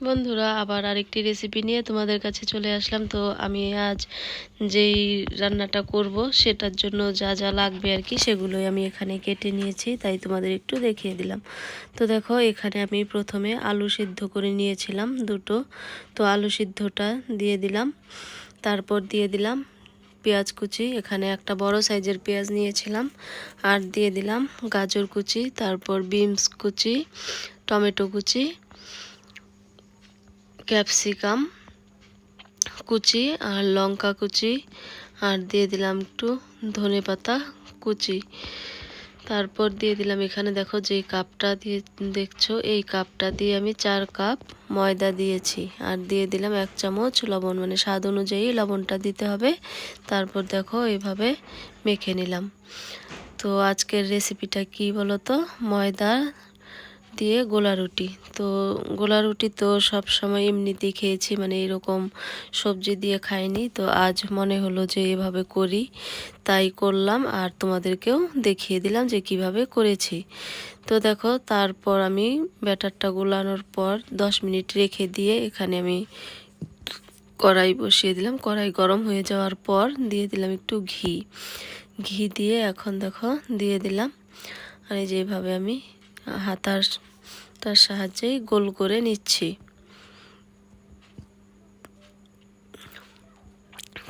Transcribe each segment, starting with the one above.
বন্ধুরা, আবার আরেকটি রেসিপি নিয়ে তোমাদের কাছে চলে আসলাম। তো আমি আজ যেই রান্নাটা করব, সেটার জন্য যা যা লাগবে আর কি, সেগুলোই আমি এখানে কেটে নিয়েছি, তাই তোমাদের একটু দেখিয়ে দিলাম। তো দেখো, এখানে আমি প্রথমে আলু সিদ্ধ করে নিয়েছিলাম দুটো। তো আলু সিদ্ধটা দিয়ে দিলাম, তারপর দিয়ে দিলাম পেঁয়াজ কুচি। এখানে একটা বড় সাইজের পেঁয়াজ নিয়েছিলাম, আর দিয়ে দিলাম গাজর কুচি, তারপর বিনস কুচি, টমেটো কুচি ক্যাপসিকাম কুচি আর লঙ্কা কুচি আর দিয়ে দিলাম একটু ধনে পাতা কুচি। তারপর দিয়ে দিলাম এখানে দেখো যে কাপটা দিয়ে দেখছ, এই কাপটা দিয়ে আমি চার কাপ ময়দা দিয়েছি আর দিয়ে দিলাম এক চামচ লবণ মানে স্বাদ অনুযায়ী লবণটা দিতে হবে। তারপর দেখো এভাবে মেখে নিলাম। তো আজকের রেসিপিটা কি বলো তো ময়দা দিয়ে গোলা রুটি। তো গোলা রুটি তো সব সময় এমনিতেই খেয়েছি মানে এরকম সবজি দিয়ে খাইনি। তো আজ মনে হলো যে এভাবে করি। তাই করলাম আর তোমাদেরকেও দেখিয়ে দিলাম যে কীভাবে করেছি। তো দেখো, তারপর আমি ব্যাটারটা গোলানোর পর দশ মিনিট রেখে দিয়ে এখানে আমি কড়াই বসিয়ে দিলাম। কড়াই গরম হয়ে যাওয়ার পর দিয়ে দিলাম একটু ঘি। ঘি দিয়ে এখন দেখো দিয়ে দিলাম। আর যেভাবে আমি হাতার তার সাহায্যেই গোল করে নিচ্ছি।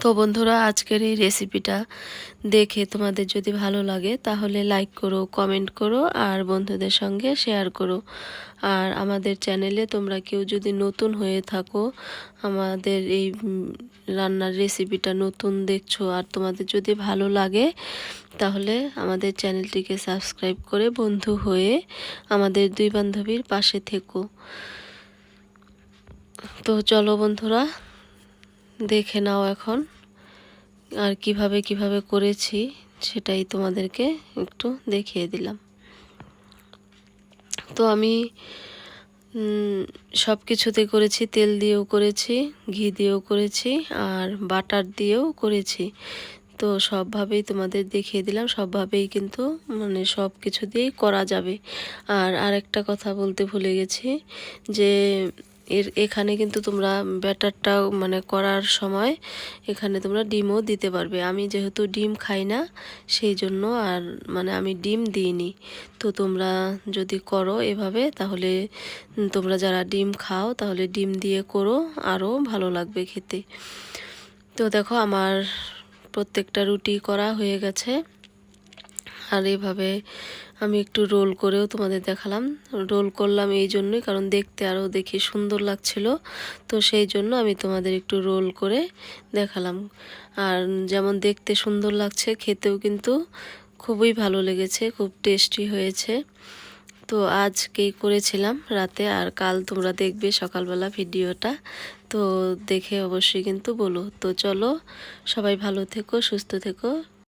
তো বন্ধুরা, আজকের এই রেসিপিটা দেখে তোমাদের যদি ভালো লাগে, তাহলে লাইক করো কমেন্ট করো আর বন্ধুদের সঙ্গে শেয়ার করো। আর আমাদের চ্যানেলে তোমরা কেউ যদি নতুন হয়ে থাকো, আমাদের এই রান্নার রেসিপিটা নতুন দেখছ আর তোমাদের যদি ভালো লাগে, তাহলে আমাদের চ্যানেলটিকে সাবস্ক্রাইব করে বন্ধু হয়ে আমাদের দুই বান্ধবীর পাশে থেকো। তো চলো বন্ধুরা, দেখে নাও এখন। আর কীভাবে কীভাবে করেছি সেটাই তোমাদেরকে একটু দেখিয়ে দিলাম। তো আমি সব কিছুতে করেছি, তেল দিয়েও করেছি, ঘি দিয়েও করেছি আর বাটার দিয়েও করেছি। তো সবভাবেই তোমাদের দেখিয়ে দিলাম, সবভাবেই কিন্তু মানে সব কিছু দিয়েই করা যাবে। আর আরেকটা কথা বলতে ভুলে গেছি যে এর, এখানে কিন্তু তোমরা ব্যাটারটা মানে করার সময় এখানে তোমরা ডিমও দিতে পারবে। আমি যেহেতু ডিম খাই না সেই জন্য আর মানে আমি ডিম দিইনি। তো তোমরা যদি করো এভাবে, তাহলে তোমরা যারা ডিম খাও, তাহলে ডিম দিয়ে করো, আরও ভালো লাগবে খেতে। তো দেখো, আমার প্রত্যেকটা রুটি করা হয়ে গেছে। আর এভাবে আমি একটু রোল করেও তোমাদের দেখালাম। রোল করলাম এই জন্যই, কারণ দেখতে আরও দেখি সুন্দর লাগছিল। তো সেই জন্য আমি তোমাদের একটু রোল করে দেখালাম। আর যেমন দেখতে সুন্দর লাগছে, খেতেও কিন্তু খুবই ভালো লেগেছে, খুব টেস্টি হয়েছে। তো আজকেই করেছিলাম রাতে, আর কাল তোমরা দেখবে সকালবেলা ভিডিওটা। তো দেখে অবশ্যই কিন্তু বলো। তো চলো, সবাই ভালো থেকো, সুস্থ থেকো।